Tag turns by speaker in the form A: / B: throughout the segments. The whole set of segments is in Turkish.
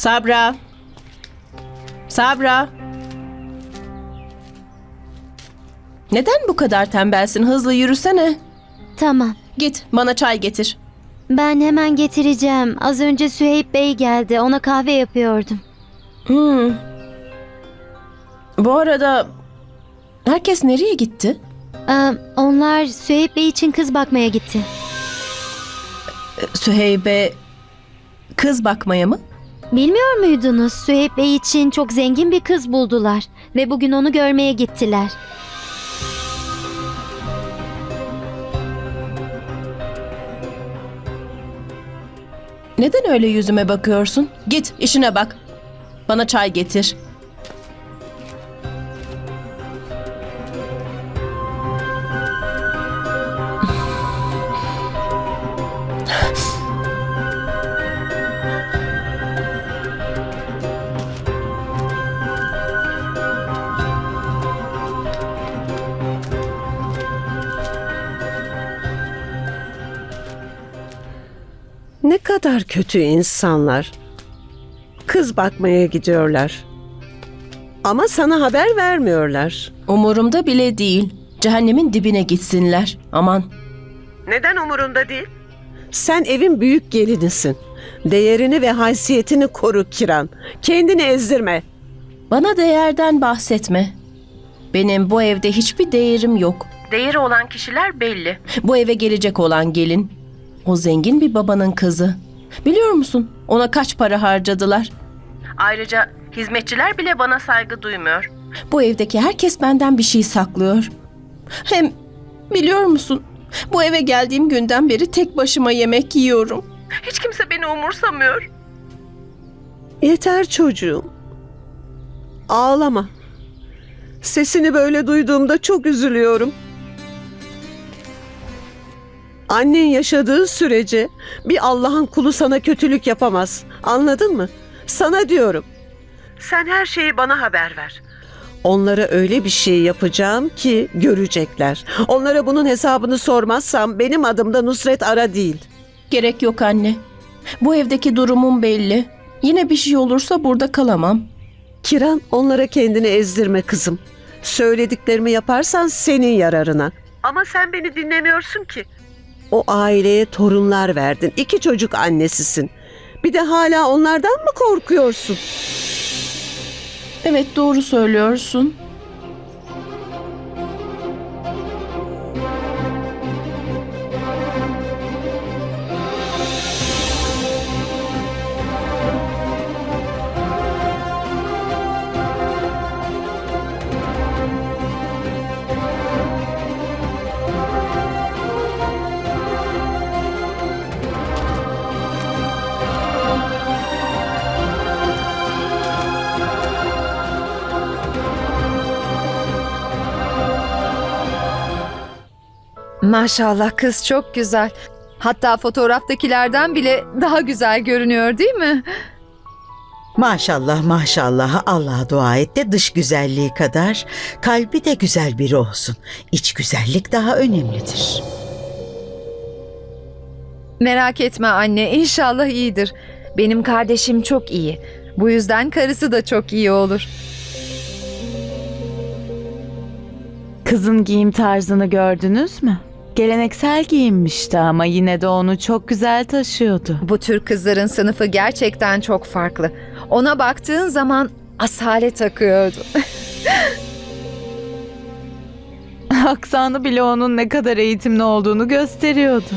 A: Sabra. Sabra. Neden bu kadar tembelsin? Hızlı yürüsene.
B: Tamam.
A: Git bana çay getir.
B: Ben hemen getireceğim. Az önce Süheyb Bey geldi. Ona kahve yapıyordum.
A: Hmm. Bu arada herkes nereye gitti?
B: Ee, onlar Süheyb Bey için kız bakmaya gitti.
A: Süheybe kız bakmaya mı?
B: Bilmiyor muydunuz? Süheyb Bey için çok zengin bir kız buldular. Ve bugün onu görmeye gittiler.
A: Neden öyle yüzüme bakıyorsun? Git işine bak. Bana çay getir.
C: Kadar kötü insanlar. Kız bakmaya gidiyorlar. Ama sana haber vermiyorlar.
A: Umurumda bile değil. Cehennemin dibine gitsinler. Aman.
C: Neden umurunda değil? Sen evin büyük gelinisin. Değerini ve haysiyetini koru Kiran. Kendini ezdirme.
A: Bana değerden bahsetme. Benim bu evde hiçbir değerim yok. Değeri olan kişiler belli. Bu eve gelecek olan gelin. O zengin bir babanın kızı. Biliyor musun? Ona kaç para harcadılar? Ayrıca hizmetçiler bile bana saygı duymuyor. Bu evdeki herkes benden bir şey saklıyor. Hem biliyor musun? Bu eve geldiğim günden beri tek başıma yemek yiyorum. Hiç kimse beni umursamıyor.
C: Yeter çocuğum. Ağlama. Sesini böyle duyduğumda çok üzülüyorum. Annen yaşadığı sürece bir Allah'ın kulu sana kötülük yapamaz. Anladın mı? Sana diyorum. Sen her şeyi bana haber ver. Onlara öyle bir şey yapacağım ki görecekler. Onlara bunun hesabını sormazsam benim adım da Nusret Ara değil.
A: Gerek yok anne. Bu evdeki durumum belli. Yine bir şey olursa burada kalamam.
C: Kiran onlara kendini ezdirme kızım. Söylediklerimi yaparsan senin yararına. Ama sen beni dinlemiyorsun ki. O aileye torunlar verdin. İki çocuk annesisin. Bir de hala onlardan mı korkuyorsun?
A: Evet doğru söylüyorsun.
D: Maşallah kız çok güzel. Hatta fotoğraftakilerden bile daha güzel görünüyor değil mi?
E: Maşallah maşallah Allah'a dua et de dış güzelliği kadar kalbi de güzel biri olsun. İç güzellik daha önemlidir.
D: Merak etme anne inşallah iyidir. Benim kardeşim çok iyi. Bu yüzden karısı da çok iyi olur.
F: Kızın giyim tarzını gördünüz mü? Geleneksel giyinmişti ama yine de onu çok güzel taşıyordu.
D: Bu tür kızların sınıfı gerçekten çok farklı. Ona baktığın zaman asalet takıyordu.
F: Aksanı bile onun ne kadar eğitimli olduğunu gösteriyordu.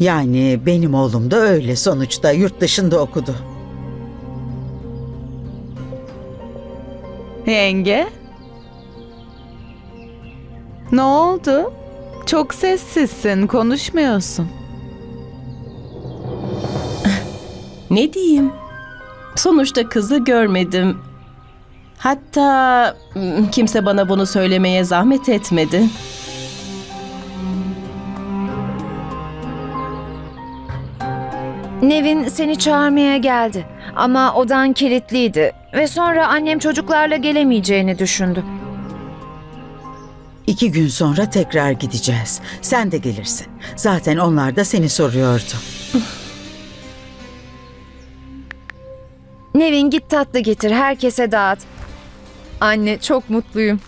E: Yani benim oğlum da öyle sonuçta yurt dışında okudu.
F: Yenge? Ne oldu? Çok sessizsin, konuşmuyorsun.
A: Ne diyeyim? Sonuçta kızı görmedim. Hatta mm, kimse bana bunu söylemeye zahmet etmedi.
D: Nevin seni çağırmaya geldi ama odan kilitliydi ve sonra annem çocuklarla gelemeyeceğini düşündü.
E: İki gün sonra tekrar gideceğiz. Sen de gelirsin. Zaten onlar da seni soruyordu.
D: Nevin git tatlı getir, herkese dağıt. Anne çok mutluyum.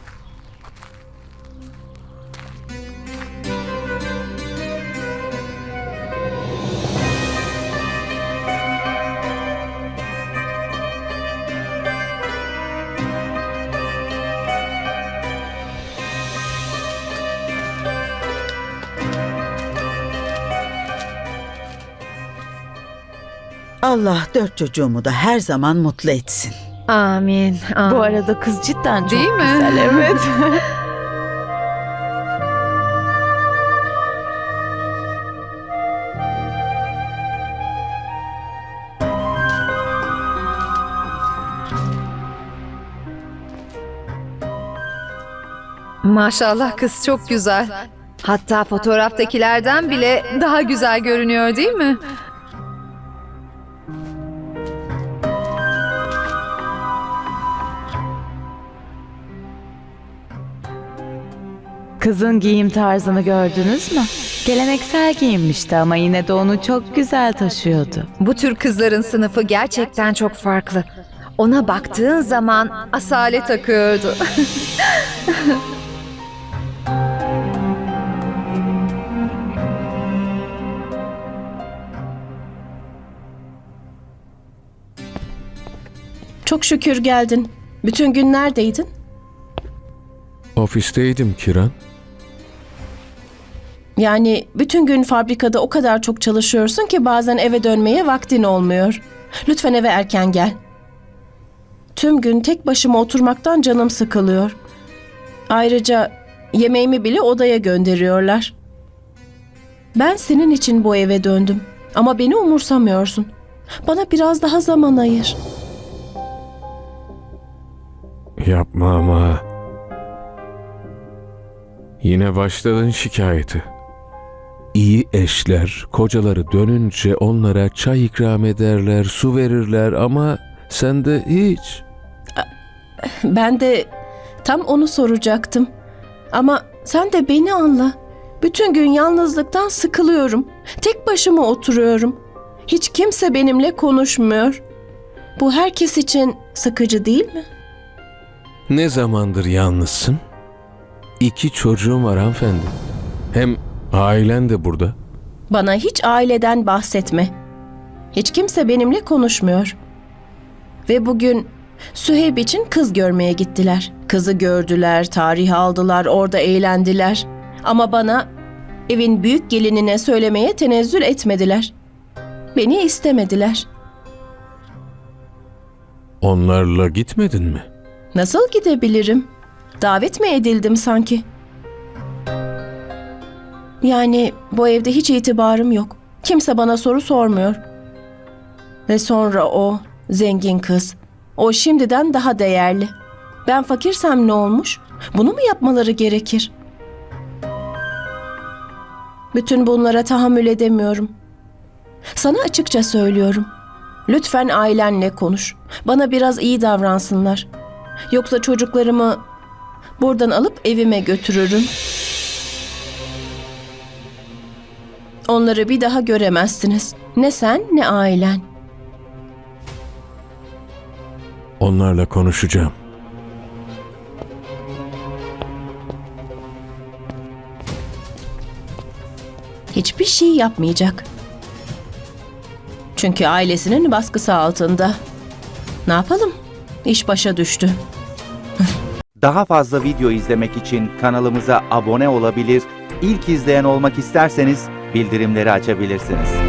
E: Allah dört çocuğumu da her zaman mutlu etsin.
D: Amin. amin.
F: Bu arada kız cidden çok
D: Değil mi?
F: güzel. Evet.
D: Maşallah kız çok güzel. Hatta fotoğraftakilerden bile daha güzel görünüyor değil mi?
F: Kızın giyim tarzını gördünüz mü? Geleneksel giyinmişti ama yine de onu çok güzel taşıyordu.
D: Bu tür kızların sınıfı gerçekten çok farklı. Ona baktığın zaman asalet akıyordu.
A: Çok şükür geldin. Bütün gün neredeydin?
G: Ofisteydim Kiran.
A: Yani bütün gün fabrikada o kadar çok çalışıyorsun ki bazen eve dönmeye vaktin olmuyor. Lütfen eve erken gel. Tüm gün tek başıma oturmaktan canım sıkılıyor. Ayrıca yemeğimi bile odaya gönderiyorlar. Ben senin için bu eve döndüm ama beni umursamıyorsun. Bana biraz daha zaman ayır.
G: Yapma ama. Yine başladın şikayeti. İyi eşler kocaları dönünce onlara çay ikram ederler, su verirler ama sen de hiç.
A: Ben de tam onu soracaktım. Ama sen de beni anla. Bütün gün yalnızlıktan sıkılıyorum. Tek başıma oturuyorum. Hiç kimse benimle konuşmuyor. Bu herkes için sıkıcı değil mi?
G: Ne zamandır yalnızsın? İki çocuğum var hanımefendi. Hem ailen de burada.
A: Bana hiç aileden bahsetme. Hiç kimse benimle konuşmuyor. Ve bugün Süheyb için kız görmeye gittiler. Kızı gördüler, tarih aldılar, orada eğlendiler. Ama bana evin büyük gelinine söylemeye tenezzül etmediler. Beni istemediler.
G: Onlarla gitmedin mi?
A: Nasıl gidebilirim? Davet mi edildim sanki? Yani bu evde hiç itibarım yok. Kimse bana soru sormuyor. Ve sonra o zengin kız. O şimdiden daha değerli. Ben fakirsem ne olmuş? Bunu mu yapmaları gerekir? Bütün bunlara tahammül edemiyorum. Sana açıkça söylüyorum. Lütfen ailenle konuş. Bana biraz iyi davransınlar. Yoksa çocuklarımı buradan alıp evime götürürüm. Onları bir daha göremezsiniz. Ne sen ne ailen.
G: Onlarla konuşacağım.
A: Hiçbir şey yapmayacak. Çünkü ailesinin baskısı altında. Ne yapalım? İş başa düştü.
H: Daha fazla video izlemek için kanalımıza abone olabilir, ilk izleyen olmak isterseniz bildirimleri açabilirsiniz.